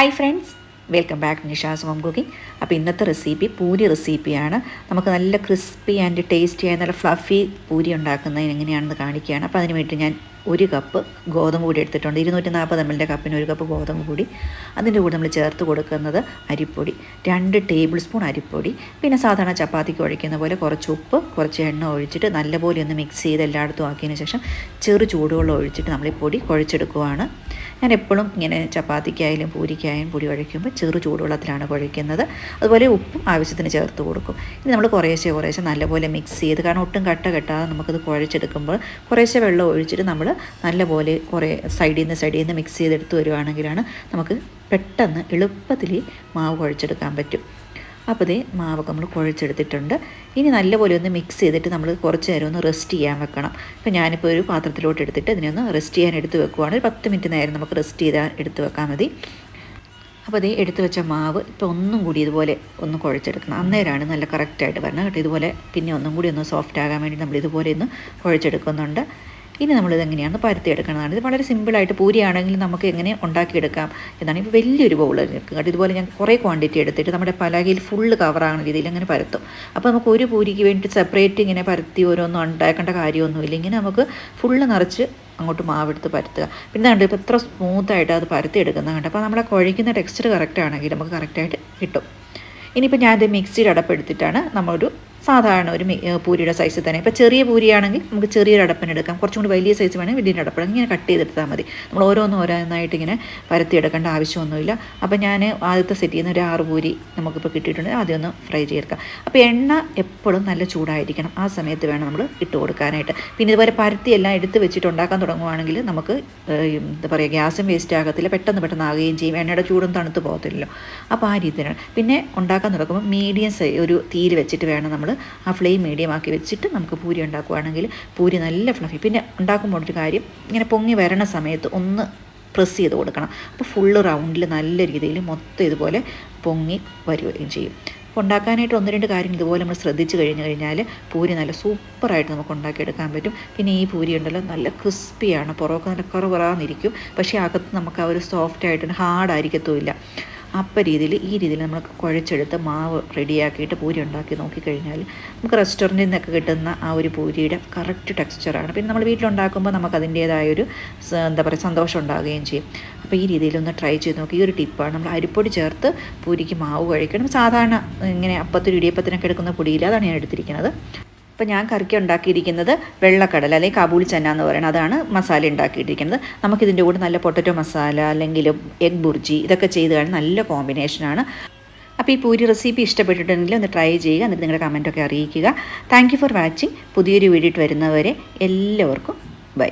Hi friends welcome back Nisha's home cooking അപ്പോൾ ഇന്നത്തെ recipe puri റെസിപ്പിയാണ് നമുക്ക് നല്ല ക്രിസ്പി ആൻഡ് ടേസ്റ്റി ആയ നല്ല ഫ്ലഫി പൂരി ഉണ്ടാക്കുന്നത് എങ്ങനെയാണെന്ന് കാണിക്കുകയാണ്. അപ്പോൾ അതിന് വേണ്ടി ഞാൻ ഒരു കപ്പ് ഗോതമ്പ് കൂടി എടുത്തിട്ടുണ്ട്. ഇരുന്നൂറ്റി നാൽപ്പത് എം എല്ലിന്റെ കപ്പിന് ഒരു കപ്പ് ഗോതമ്പ് കൂടി അതിന്റെ കൂടെ നമ്മൾ ചേർത്ത് കൊടുക്കുന്നത് അരിപ്പൊടി. രണ്ട് ടേബിൾ സ്പൂൺ അരിപ്പൊടി. പിന്നെ സാധാരണ ചപ്പാത്തിക്ക് ഒഴിക്കുന്ന പോലെ കുറച്ച് ഉപ്പ് കുറച്ച് എണ്ണ ഒഴിച്ചിട്ട് നല്ലപോലെ ഒന്ന് മിക്സ് ചെയ്ത് എല്ലായിടത്തും ആക്കിയതിന് ശേഷം ചെറു ചൂടുവെള്ളം ഒഴിച്ചിട്ട് നമ്മൾ ഈ പൊടി കുഴച്ചെടുക്കുവാണ്. ഞാൻ എപ്പോഴും ഇങ്ങനെ ചപ്പാത്തിക്കായാലും പൂരിക്കായാലും പൊടി കുഴയ്ക്കുമ്പോൾ ചെറു ചൂടുവെള്ളത്തിലാണ് കുഴയ്ക്കുന്നത്. അതുപോലെ ഉപ്പും ആവശ്യത്തിന് ചേർത്ത് കൊടുക്കും. ഇനി നമ്മൾ കുറേശ്ശെ കുറേശ്ശെ നല്ലപോലെ മിക്സ് ചെയ്ത് കാരണം ഒട്ടും കട്ട കെട്ടാതെ നമുക്കത് കുഴച്ചെടുക്കുമ്പോൾ കുറേശ്ശെ വെള്ളം ഒഴിച്ചിട്ട് നമ്മൾ നല്ലപോലെ കുറേ സൈഡിൽ നിന്ന് സൈഡിൽ നിന്ന് മിക്സ് ചെയ്തെടുത്ത് വരുവാണെങ്കിലാണ് നമുക്ക് പെട്ടെന്ന് എളുപ്പത്തിൽ മാവ് കുഴച്ചെടുക്കാൻ പറ്റും. അപ്പോൾ ഇതേ മാവൊക്കെ നമ്മൾ കുഴച്ചെടുത്തിട്ടുണ്ട്. ഇനി നല്ലപോലെ ഒന്ന് മിക്സ് ചെയ്തിട്ട് നമ്മൾ കുറച്ച് നേരം ഒന്ന് റെസ്റ്റ് ചെയ്യാൻ വെക്കണം. ഇപ്പോൾ ഞാനിപ്പോൾ ഒരു പാത്രത്തിലോട്ട് എടുത്തിട്ട് ഇതിനെ ഒന്ന് റെസ്റ്റ് ചെയ്യാൻ എടുത്ത് വെക്കുവാണ്. ഒരു പത്ത് മിനിറ്റ് നേരം നമുക്ക് റെസ്റ്റ് ചെയ്താൽ എടുത്ത് വെക്കാൻ മതി. അപ്പോൾ അതേ എടുത്തു വെച്ച മാവ് ഇപ്പോൾ ഒന്നും കൂടി ഇതുപോലെ ഒന്ന് കുഴച്ചെടുക്കണം. അന്നേരമാണ് നല്ല കറക്റ്റായിട്ട് വരണം കേട്ടോ. ഇതുപോലെ പിന്നെ ഒന്നും കൂടി ഒന്ന് സോഫ്റ്റ് ആകാൻ വേണ്ടി നമ്മൾ ഇതുപോലെ ഒന്ന് കുഴച്ചെടുക്കുന്നുണ്ട്. ഇനി നമ്മളിത് എങ്ങനെയാണ് പരത്തിയെടുക്കുന്നതാണ് ഇത് വളരെ സിമ്പിളായിട്ട് പൂരിയാണെങ്കിൽ നമുക്ക് എങ്ങനെ ഉണ്ടാക്കിയെടുക്കാം എന്നാണ് ഇപ്പോൾ വലിയൊരു ബൗൾ കേട്ടോ ഇതുപോലെ ഞാൻ കുറേ ക്വാണ്ടിറ്റി എടുത്തിട്ട് നമ്മുടെ പലകയിൽ ഫുള്ള് കവറാകുന്ന രീതിയിൽ അങ്ങനെ പരത്തും. അപ്പോൾ നമുക്ക് ഒരു പൂരിക്ക് വേണ്ടി സെപ്പറേറ്റ് ഇങ്ങനെ പരത്തി ഓരോന്നും ഉണ്ടാക്കേണ്ട കാര്യമൊന്നുമില്ല. ഇങ്ങനെ നമുക്ക് ഫുള്ള് നിറച്ച് അങ്ങോട്ട് മാവെടുത്ത് പരത്തുക. പിന്നെ കണ്ട് ഇപ്പോൾ എത്ര സ്മൂത്തായിട്ട് അത് പരത്തി എടുക്കുന്നത് കണ്ട്? അപ്പോൾ നമ്മുടെ കുഴയ്ക്കുന്ന ടെക്സ്ചർ കറക്റ്റ് ആണെങ്കിൽ നമുക്ക് കറക്റ്റായിട്ട് കിട്ടും. ഇനിയിപ്പോൾ ഞാനത് മിക്സിയിൽ അടപ്പെടുത്തിട്ടാണ് നമ്മളൊരു സാധാരണ ഒരു പൂരിയുടെ സൈസ് തന്നെ. ഇപ്പോൾ ചെറിയ പൂരിയാണെങ്കിൽ നമുക്ക് ചെറിയൊരു അടപ്പൻ എടുക്കാം. കുറച്ചും കൂടി വലിയ സൈസ് വേണമെങ്കിൽ വലിയൊരു അടപ്പൻ ഇങ്ങനെ കട്ട് ചെയ്തെടുത്താൽ മതി. നമ്മൾ ഓരോന്നും ഓരോന്നായിട്ട് ഇങ്ങനെ പരത്തിയെടുക്കേണ്ട ആവശ്യമൊന്നുമില്ല. അപ്പോൾ ഞാൻ ആദ്യത്തെ സെറ്റ് ചെയ്യുന്ന ഒരു ആറ് പൂരി നമുക്കിപ്പോൾ കിട്ടിയിട്ടുണ്ട്. ആദ്യം ഒന്ന് ഫ്രൈ ചെയ്തെടുക്കാം. അപ്പോൾ എണ്ണ എപ്പോഴും നല്ല ചൂടായിരിക്കണം. ആ സമയത്ത് വേണം നമ്മൾ ഇട്ട് കൊടുക്കാനായിട്ട്. പിന്നെ ഇതുപോലെ പരത്തി എല്ലാം എടുത്ത് വെച്ചിട്ട് ഉണ്ടാക്കാൻ തുടങ്ങുവാണെങ്കിൽ നമുക്ക് എന്താ പറയുക ഗ്യാസും വേസ്റ്റ് ആകത്തില്ല. പെട്ടെന്ന് പെട്ടെന്ന് ആകുകയും ചെയ്യും. എണ്ണയുടെ ചൂടും തണുത്ത് പോകത്തില്ലല്ലോ. അപ്പോൾ ആ രീതിയിലാണ് പിന്നെ ഉണ്ടാക്കാൻ തുടങ്ങുമ്പോൾ മീഡിയം സൈ ഒരു തീര് വെച്ചിട്ട് വേണം നമ്മൾ ആ ഫ്ലെയിം മീഡിയം ആക്കി വെച്ചിട്ട് നമുക്ക് പൂരി ഉണ്ടാക്കുകയാണെങ്കിൽ പൂരി നല്ല ഫ്ലഫി പിന്നെ ഉണ്ടാക്കുമ്പോൾ ഒരു കാര്യം ഇങ്ങനെ പൊങ്ങി വരണ സമയത്ത് ഒന്ന് പ്രസ് ചെയ്ത് കൊടുക്കണം. അപ്പോൾ ഫുള്ള് റൗണ്ടിൽ നല്ല രീതിയിൽ മൊത്തം ഇതുപോലെ പൊങ്ങി വരികയും ചെയ്യും. അപ്പോൾ ഉണ്ടാക്കാനായിട്ട് ഒന്ന് രണ്ട് കാര്യങ്ങൾ ഇതുപോലെ നമ്മൾ ശ്രദ്ധിച്ച് കഴിഞ്ഞ് കഴിഞ്ഞാൽ പൂരി നല്ല സൂപ്പറായിട്ട് നമുക്ക് ഉണ്ടാക്കിയെടുക്കാൻ പറ്റും. പിന്നെ ഈ പൂരി ഉണ്ടല്ലോ നല്ല ക്രിസ്പിയാണ് പുറമൊക്കെ നല്ല കറുപറാന്നിരിക്കും പക്ഷേ അകത്ത് നമുക്ക് ആ ഒരു സോഫ്റ്റ് ആയിട്ട് ഹാർഡായിരിക്കത്തുമില്ല അപ്പം രീതിയിൽ ഈ രീതിയിൽ നമ്മൾ കുഴച്ചെടുത്ത് മാവ് റെഡിയാക്കിയിട്ട് പൂരി ഉണ്ടാക്കി നോക്കിക്കഴിഞ്ഞാൽ നമുക്ക് റെസ്റ്റോറന്റിൽ നിന്നൊക്കെ കിട്ടുന്ന ആ ഒരു പൂരിയുടെ കറക്റ്റ് ടെക്സ്ചറാണ് പിന്നെ നമ്മൾ വീട്ടിലുണ്ടാക്കുമ്പോൾ നമുക്ക് അതിന്റേതായൊരു എന്താ പറയുക സന്തോഷം ഉണ്ടാകുകയും ചെയ്യും. അപ്പോൾ ഈ രീതിയിലൊന്ന് ട്രൈ ചെയ്ത് നോക്കി. ഈ ഒരു ടിപ്പാണ് നമ്മൾ അരിപ്പൊടി ചേർത്ത് പൂരിക്ക് മാവ് കഴിക്കണം. സാധാരണ ഇങ്ങനെ അപ്പത്തിന് ഇടിയപ്പത്തിനൊക്കെ എടുക്കുന്ന പൊടിയില്ല. അതാണ് ഞാൻ എടുത്തിരിക്കുന്നത്. അപ്പോൾ ഞാൻ കറിക്ക് ഉണ്ടാക്കിയിരിക്കുന്നത് വെള്ളക്കടല അല്ലെങ്കിൽ കാബൂളി ചന്ന എന്ന് പറയുന്നത്. അതാണ് മസാല ഉണ്ടാക്കിയിട്ടിരിക്കുന്നത്. നമുക്കിതിന്റെ കൂടെ നല്ല പൊട്ടറ്റോ മസാല അല്ലെങ്കിൽ എഗ് ബുർജി ഇതൊക്കെ ചെയ്ത് കഴിഞ്ഞാൽ നല്ല കോമ്പിനേഷനാണ് അപ്പോൾ ഈ പൂരി റെസിപ്പി ഇഷ്ടപ്പെട്ടിട്ടുണ്ടെങ്കിൽ ഒന്ന് ട്രൈ ചെയ്യുക. എന്നിട്ട് നിങ്ങളുടെ കമന്റൊക്കെ അറിയിക്കുക. താങ്ക് ഫോർ വാച്ചിങ് പുതിയൊരു വീഡിയോ വരുന്നവരെ എല്ലാവർക്കും ബൈ